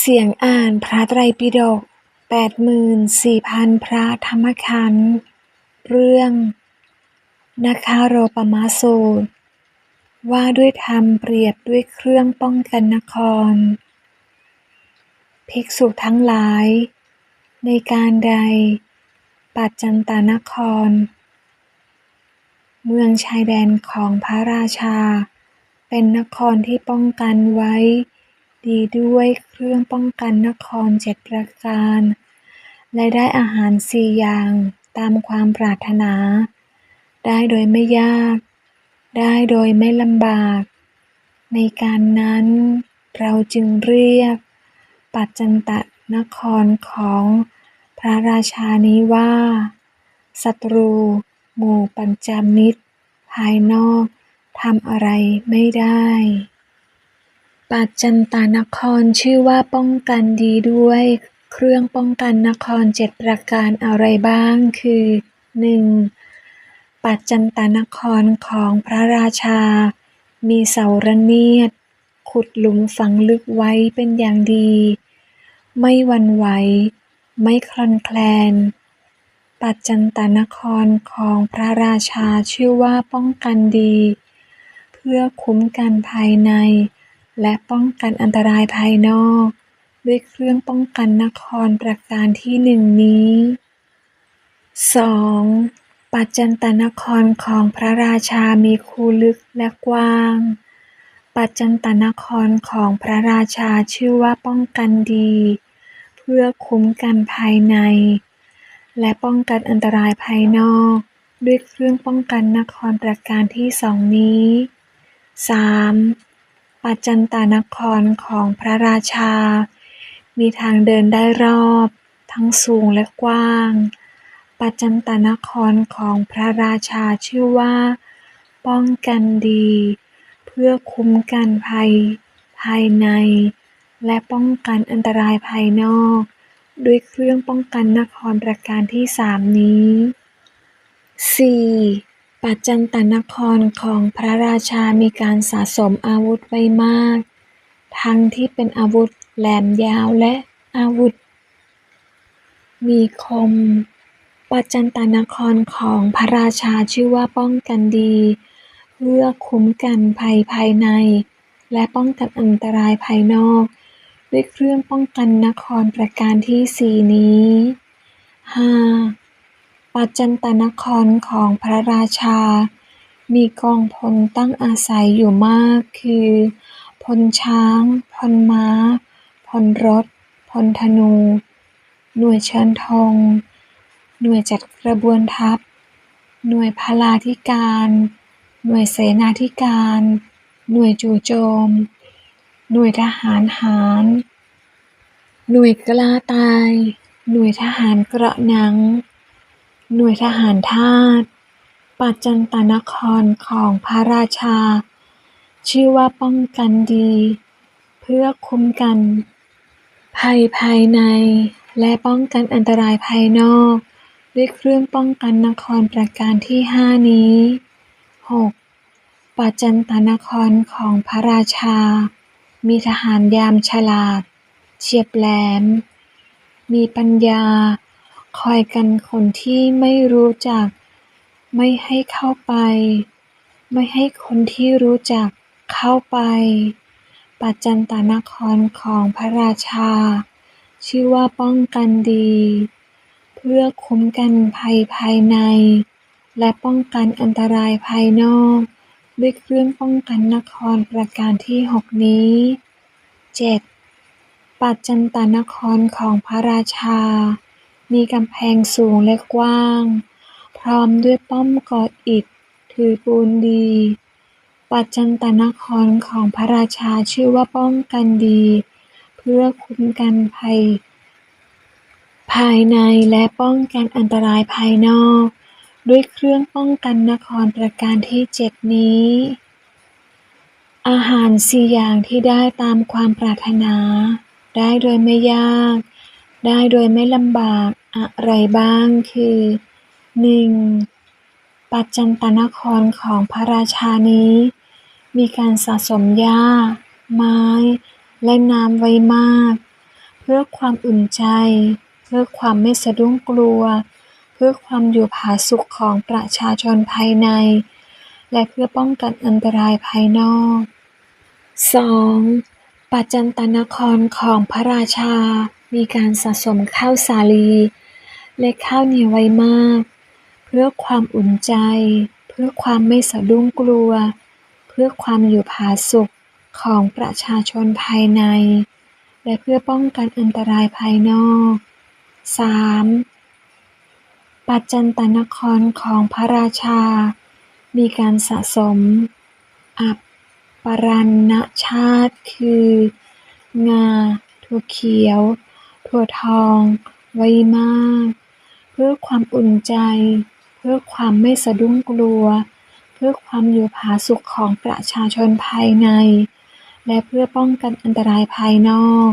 เสียงอ่านพระไตรปิฎกแปดหมื่นสี่พันพระธรรมขันธ์เรื่องนาคาโรปมาสูตร ว่าด้วยธรรมเปรียบด้วยเครื่องป้องกันนคร ภิกษุทั้งหลาย ในการใด ปัจจันตานคร เมืองชายแดนของพระราชา เป็นนครที่ป้องกันไว้ ดีด้วยเครื่องป้องกันนครเจ็ดประการ และได้อาหารสี่อย่างตามความปรารถนา ได้โดยไม่ยาก ได้โดยไม่ลำบาก ในการนั้นเราจึงเรียก ปัจจันตนครของพระราชานี้ว่าศัตรู หมู่ปัญจมิตร ภายนอกทำอะไรไม่ได้ ปัจจันตานครชื่อว่าป้องกันดีด้วย เครื่องป้องกันนครเจ็ดประการอะไรบ้าง คือหนึ่งปัจจันตานครของพระราชา มีเสาระเนียด ขุดหลุมฝังลึกไว้เป็นอย่างดี ไม่วันไหว ไม่คลอนแคลน ปัจจันตานครของพระราชาชื่อว่าป้องกันดี เพื่อคุ้มกันภายใน และป้องกันอันตรายภายนอก ด้วยเครื่องป้องกันนครประการที่หนึ่งนี้ 2. ปัจจันตนครของพระราชามีคูลึกและกว้าง ปัจจันตนครของพระราชาชื่อว่าป้องกันดี เพื่อคุ้มกันภายใน และป้องกันอันตรายภายนอก ด้วยเครื่องป้องกันนครประการที่สองนี้ 3. ปัจจันตนครของพระราชา มีทางเดินได้รอบ ทั้งสูงและกว้าง ปัจจันตนครของพระราชาชื่อว่า ป้องกันดี เพื่อคุ้มกันภัย ภายใน และป้องกันอันตรายภายนอก ด้วยเครื่องป้องกันนครประการที่สามนี้ 4. ปัจจันตนครของพระราชามีการสะสมอาวุธไว้มาก ทั้งที่เป็นอาวุธแหลมยาวและอาวุธ มีคม ปัจจันตนครของพระราชาชื่อว่าป้องกันดี เพื่อคุ้มกันภัยภายใน และป้องกันอันตรายภายนอก ด้วยเครื่องป้องกันนครประการที่สี่นี้ 5. ปัจจันตนครของพระราชา มีกองพลตั้งอาศัยอยู่มาก คือ พลช้าง พลม้า พลรถ พลธนู หน่วยเชิญธง หน่วยจัดกระบวนทัพ หน่วยพลาธิการ หน่วยเสนาธิการ หน่วยจู่โจม หน่วยทหารหาร หน่วยกล้าตาย หน่วยทหารเกราะหนัง หน่วยทหารทาสปัจจันตนครของพระราชา ชื่อว่าป้องกันดี เพื่อคุ้มกัน ภัยภายในและป้องกันอันตรายภายนอก ด้วยเครื่องป้องกันนครประการที่ห้านี้ 6. ปัจจันตนครของพระราชา มีทหารยามฉลาด เฉียบแหลม มีปัญญา คอยกันคนที่ไม่รู้จัก ไม่ให้เข้าไป ไม่ให้คนที่รู้จักเข้าไป ปัจจันตนครของพระราชา ชื่อว่าป้องกันดี เพื่อคุ้มกันภัยภายใน และป้องกันอันตรายภายนอก ด้วยเครื่องป้องกันนครประการที่หกนี้ 7. ปัจจันตนครของพระราชา มีกำแพงสูงและกว้าง พร้อมด้วยป้อมก่ออิฐ ถือปูนดี ปัจจันตนครของพระราชาชื่อว่าป้องกันดี เพื่อคุ้มกันภัย ภายในและป้องกันอันตรายภายนอก ด้วยเครื่องป้องกันนครประการที่เจ็ดนี้ อาหารสี่อย่างที่ได้ตามความปรารถนา ได้โดยไม่ยากได้โดยไม่ลำบาก อะไรบ้างคือหนึ่งปัจจันตนครของพระราชานี้ มีการสะสมหญ้า ไม้ และน้ำไว้มาก เพื่อความอุ่นใจ เพื่อความไม่สะดุ้งกลัว เพื่อความอยู่ผาสุกของประชาชนภายใน และเพื่อป้องกันอันตรายภายนอก 2. ปัจจันตนครของพระราชา มีการสะสมข้าวสาลี และข้าวเหนียวไว้มาก เพื่อความอุ่นใจ เพื่อความไม่สะดุ้งกลัว เพื่อความอยู่ผาสุกของประชาชนภายใน และเพื่อป้องกันอันตรายภายนอก 3. ปัจจันตนครของพระราชา มีการสะสม อัปปรันณชาติคือ งา ถั่วเขียว ถั่วทอง ไว้มาก พื่อความอุ่นใจ เพื่อความไม่สะดุ้งกลัว เพื่อความอยู่ผาสุกของประชาชนภายใน และเพื่อป้องกันอันตรายภายนอก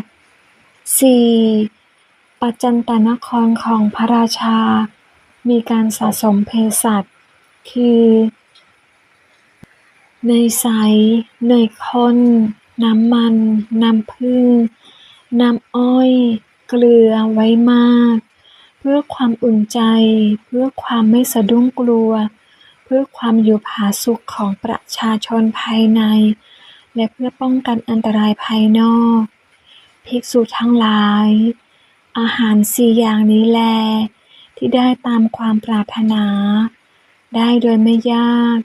4. ปัจจันตนครของพระราชา มีการสะสมเภสัชคือเนยใสเนยข้น น้ำมัน น้ำผึ้งน้ำอ้อย เกลือไว้มาก เพื่อความอุ่นใจ เพื่อความไม่สะดุ้งกลัว เพื่อความอยู่ผาสุกของประชาชนภายใน และเพื่อป้องกันอันตรายภายนอก ภิกษุทั้งหลาย อาหารสี่อย่างนี้แล ที่ได้ตามความปรารถนา ได้โดยไม่ยาก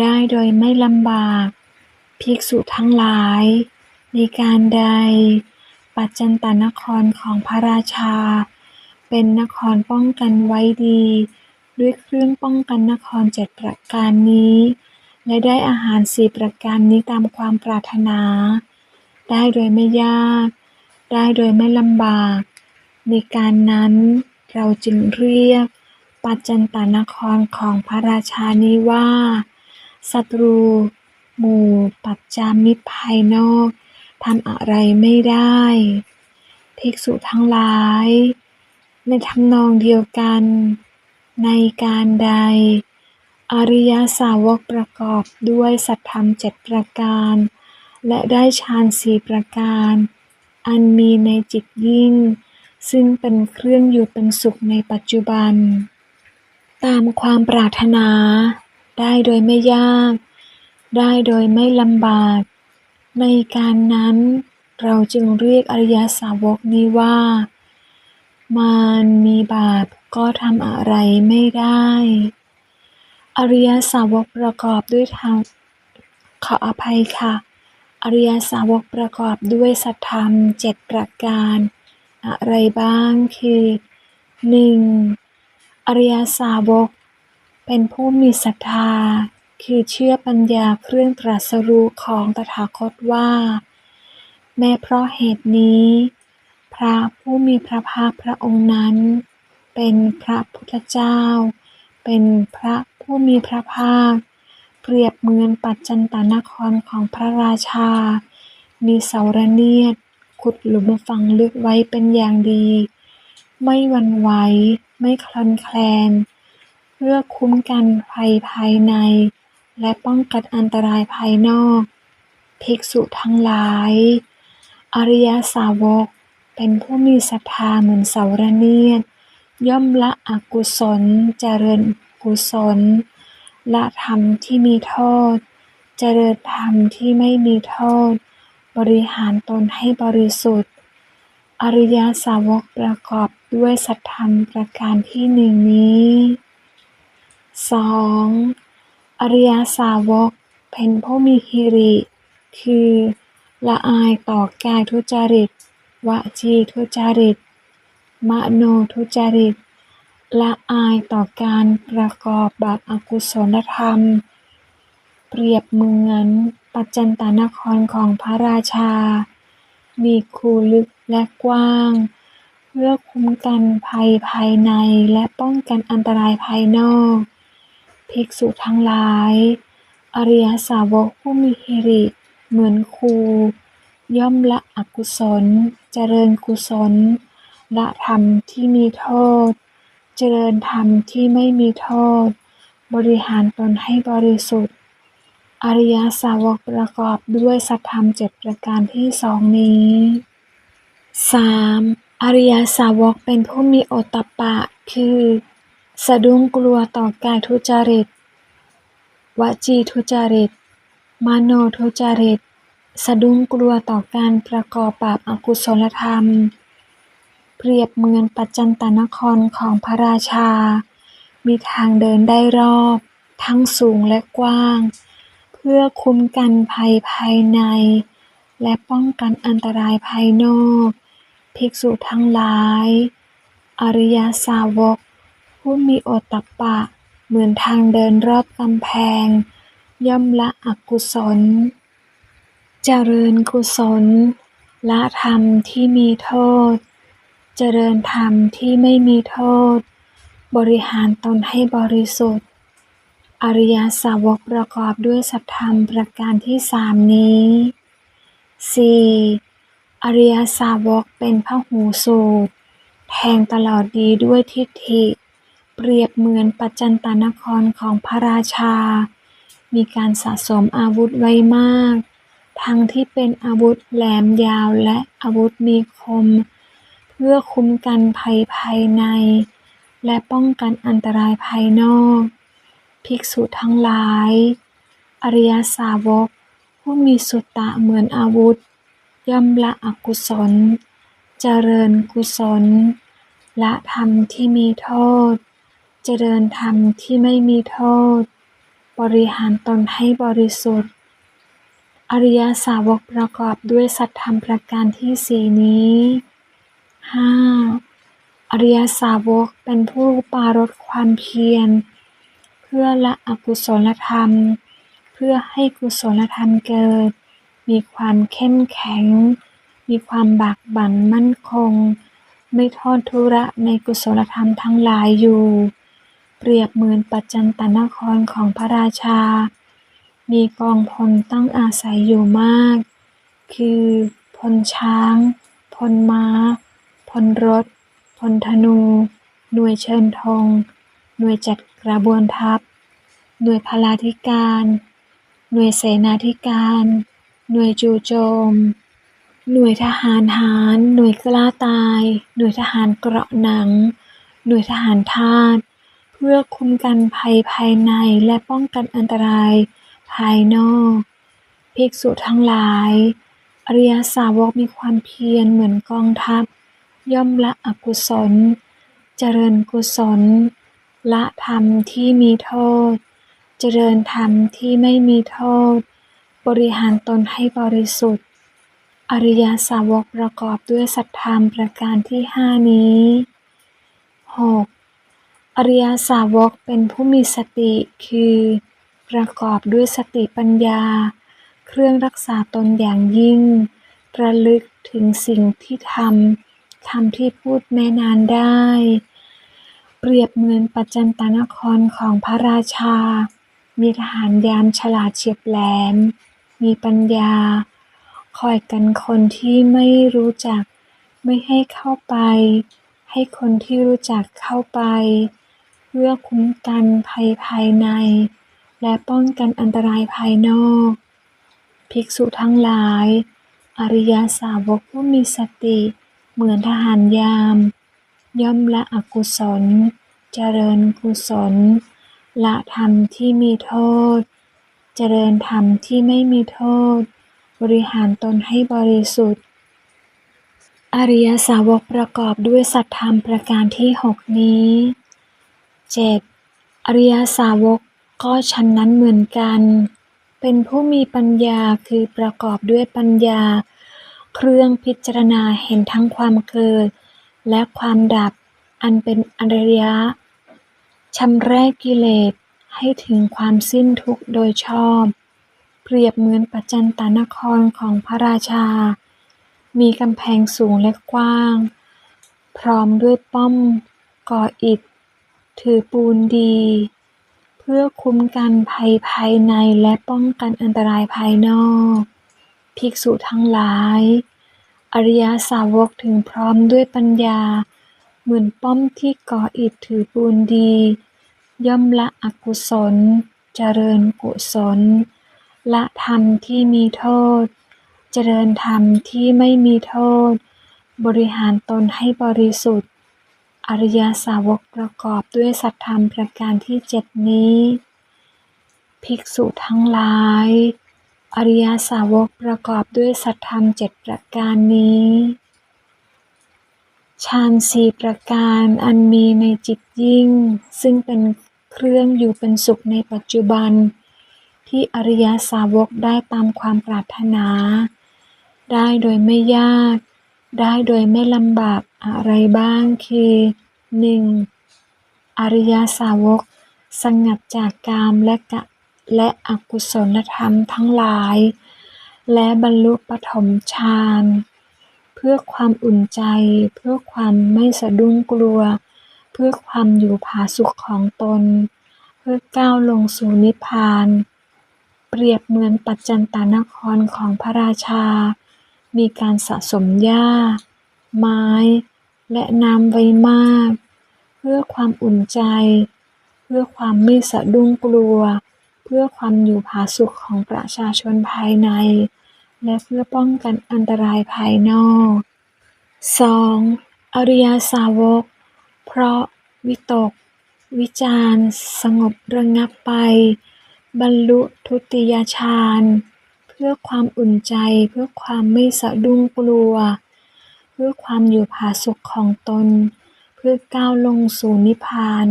ได้โดยไม่ลำบาก ภิกษุทั้งหลาย ในการใดปัจจันตนครของพระราชา เป็นนครป้องกันไว้ดี ด้วยเครื่องป้องกันนครเจ็ดประการนี้ และได้อาหารสี่ประการนี้ตามความปรารถนา ได้โดยไม่ยาก ได้โดยไม่ลำบาก ในการนั้นเราจึงเรียกปัจจันตนครของพระราชานี้ว่าศัตรู หมู่ปัจจามิตรภายนอกทำอะไรไม่ได้ ภิกษุทั้งหลาย ในทำนองเดียวกัน ในการใด อริยสาวกประกอบด้วยสัทธรรมเจ็ดประการ และได้ฌานสี่ประการ อันมีในจิตยิ่ง ซึ่งเป็นเครื่องอยู่เป็นสุขในปัจจุบัน ตามความปรารถนา ได้โดยไม่ยาก ได้โดยไม่ลำบาก ในการนั้น เราจึงเรียกอริยสาวกนี้ว่า มารมีบาปก็ทำอะไรไม่ได้ อริยสาวกประกอบด้วยธรรมขออภัยค่ะ อริยสาวกประกอบด้วยสัทธรรมเจ็ดประการ อะไรบ้างคือหนึ่งอริยสาวก เป็นผู้มีศรัทธา คือเชื่อปัญญาเครื่องตรัสรู้ของตถาคตว่า แม้เพราะเหตุนี้ พระผู้มีพระภาคพระองค์นั้น เป็นพระพุทธเจ้า เป็นพระผู้มีพระภาค เปรียบเหมือนปัจจันตนครของพระราชา มีเสาระเนียดขุดหลุมฝังลึกไว้เป็นอย่างดี ไม่วันไหวไม่คลอนแคลน เพื่อคุ้มกันภัยภายใน และป้องกันอันตรายภายนอก ภิกษุทั้งหลาย อริยสาวก เป็นผู้มีศรัทธาเหมือนเสาระเนียด ย่อมละอกุศล เจริญกุศล ละธรรมที่มีโทษ เจริญธรรมที่ไม่มีโทษ บริหารตนให้บริสุทธิ์ อริยสาวกประกอบด้วยสัทธรรมประการที่หนึ่งนี้ 2. อริยสาวกเป็นผู้มีหิริ คือ ละอายต่อกายทุจริต วจีทุจริต มโนทุจริต ละอายต่อการประกอบบาปอกุศลธรรม เปรียบเหมือนปัจจันตนครของพระราชา มีคูลึกและกว้าง เพื่อคุ้มกันภัยภายในและป้องกันอันตรายภายนอก ภิกษุทั้งหลาย อริยสาวกผู้มีหิริ เหมือนคู ย่อมละอกุศล เจริญกุศล ละธรรมที่มีโทษ เจริญธรรมที่ไม่มีโทษ บริหารตนให้บริสุทธิ์ อริยสาวกประกอบด้วยสัทธรรมเจ็ดประการที่สองนี้สามอริยสาวกเป็นผู้มีโอตตัปปะ คือ สะดุ้งกลัวต่อกายทุจริต วจีทุจริต มโนทุจริต สะดุ้งกลัวต่อการประกอบบาปอกุศลธรรม เปรียบเหมือนปัจจันตนครของพระราชา มีทางเดินได้รอบ ทั้งสูงและกว้าง เพื่อคุ้มกันภัยภายใน และป้องกันอันตรายภายนอก ภิกษุทั้งหลาย อริยาสาวก ผู้มีโอตตัปปะ เหมือนทางเดินรอบกำแพง ย่อมละอกุศล เจริญกุศล ละธรรมที่มีโทษ เจริญธรรมที่ไม่มีโทษ บริหารตนให้บริสุทธิ์ อริยสาวกประกอบด้วยสัทธรรมประการที่สามนี้สี่อริยสาวกเป็นพหูสูตร แทงตลอดดีด้วยทิฏฐิ เปรียบเหมือนปัจจันตนครของพระราชา มีการสะสมอาวุธไว้มาก ทั้งที่เป็นอาวุธแหลมยาวและอาวุธมีคม เพื่อคุ้มกันภัยภายใน และป้องกันอันตรายภายนอก ภิกษุทั้งหลาย อริยสาวก ผู้มีสุตตะเหมือนอาวุธ ย่อมละอกุศล เจริญกุศล ละธรรมที่มีโทษ เจริญธรรมที่ไม่มีโทษ บริหารตนให้บริสุทธิ์ อริยสาวกประกอบด้วยสัทธรรมประการที่สี่นี้ห้าอริยสาวกเป็นผู้ปรารภความเพียร เพื่อละอกุศลธรรม เพื่อให้กุศลธรรมเกิด มีความเข้มแข็ง มีความบากบั่นมั่นคง ไม่ทอดทุระในกุศลธรรมทั้งหลายอยู่ เปรียบเหมือนปัจจันตนครของพระราชา มีกองพลตั้งอาศัยอยู่มาก คือพลช้าง พลม้า พลรถ พลธนู หน่วยเชิญธง หน่วยจัดกระบวนทัพ หน่วยพลาธิการ หน่วยเสนาธิการ หน่วยจู่โจม หน่วยทหารหาร หน่วยกล้าตาย หน่วยทหารเกราะหนัง หน่วยทหารทาสเพื่อคุ้มกันภัยภายในและป้องกันอันตราย ภายนอก ภิกษุทั้งหลาย อริยสาวกมีความเพียรเหมือนกองทัพ ย่อมละอกุศล เจริญกุศล ละธรรมที่มีโทษ เจริญธรรมที่ไม่มีโทษ บริหารตนให้บริสุทธิ์ อริยสาวกประกอบด้วยสัทธรรมประการที่ห้านี้หกอริยสาวกเป็นผู้มีสติคือ ประกอบด้วยสติปัญญา เครื่องรักษาตนอย่างยิ่ง ระลึกถึงสิ่งที่ทำคำที่พูดแม้นานได้ เปรียบเหมือนปัจจันตนครของพระราชา มีทหารยามฉลาดเฉียบแหลม มีปัญญา คอยกันคนที่ไม่รู้จัก ไม่ให้เข้าไป ให้คนที่รู้จักเข้าไป เพื่อคุ้มกันภัยภายใน และป้องกันอันตรายภายนอก ภิกษุทั้งหลาย อริยาสาวกผู้มีสติ เหมือนทหารยาม ย่อมละอกุศล เจริญกุศล ละธรรมที่มีโทษ เจริญธรรมที่ไม่มีโทษ บริหารตนให้บริสุทธิ์ อริยสาวกประกอบด้วยสัทธรรมประการที่หกนี้เจ็ดอริยสาวก ก็ฉันนั้นเหมือนกัน เป็นผู้มีปัญญาคือประกอบด้วยปัญญา เครื่องพิจารณาเห็นทั้งความเกิด และความดับอันเป็นอริยะชำแรกกิเลสให้ถึงความสิ้นทุกข์โดยชอบ เปรียบเหมือนปัจจันตนครของพระราชา มีกำแพงสูงและกว้าง พร้อมด้วยป้อมก่ออิฐ ถือปูนดี พื่อคุ้มกันภัยภายในและป้องกันอันตรายภายนอก ภิกษุทั้งหลาย อริยสาวกถึงพร้อมด้วยปัญญา เหมือนป้อมที่ก่ออิฐถือปูนดี ย่อมละอกุศล เจริญกุศล ละธรรมที่มีโทษ เจริญธรรมที่ไม่มีโทษ บริหารตนให้บริสุทธิ์ อริยสาวกประกอบด้วยสัตธรรมประการที่เจ็ดนี้ ภิกษุทั้งหลาย อริยสาวกประกอบด้วยสัตธรรมเจ็ดประการนี้ฌานสี่ประการอันมีในจิตยิ่ง ซึ่งเป็นเครื่องอยู่เป็นสุขในปัจจุบัน ที่อริยสาวกได้ตามความปรารถนา ได้โดยไม่ยาก ได้โดยไม่ลำบาก อะไรบ้างคือ 1. อริยสาวก สงัดจากกามและกะและอกุศลธรรมทั้งหลาย และบรรลุปฐมฌานเพื่อความอุ่นใจ เพื่อความไม่สะดุ้งกลัว เพื่อความอยู่ผาสุขของตน เพื่อก้าวลงสู่นิพพาน เปรียบเหมือนปัจจันตานครของพระราชา มีการสะสมหญ้า ไม้ และน้ำไว้มาก เพื่อความอุ่นใจ เพื่อความไม่สะดุ้งกลัว เพื่อความอยู่ผาสุขของประชาชนภายใน และเพื่อป้องกันอันตรายภายนอก 2. อริยสาวก เพราะวิตก วิจารสงบระงับไป บรรลุทุติยฌานเพื่อความอุ่นใจเพื่อความไม่สะดุ้งกลัว พื่อความอยู่ผาสุขของตน เพื่อก้าวลงสู่นิพพาน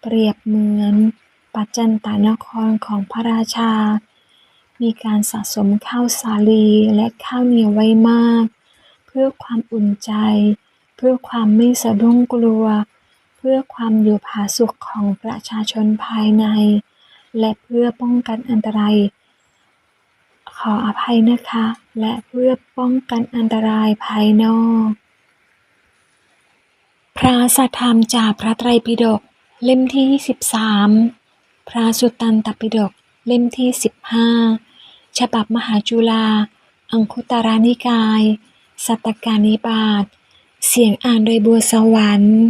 เปรียบเหมือน ปัจจันตานครของพระราชา มีการสะสมข้าวสาลีและข้าวเหนียวไว้มาก เพื่อความอุ่นใจ เพื่อความไม่สะดุ้งกลัว เพื่อความอยู่ผาสุขของประชาชนภายใน และเพื่อป้องกันอันตรายขออภัยนะคะและเพื่อป้องกันอันตรายภายนอก พระสัทธรรมจากพระไตรปิฎกเล่มที่ 23 พระสุตตันตปิฎกเล่มที่ 15 ฉบับมหาจุฬาอังคุตารานิกาย สัตตกานิบาต เสียงอ่านโดยบัวสวรรค์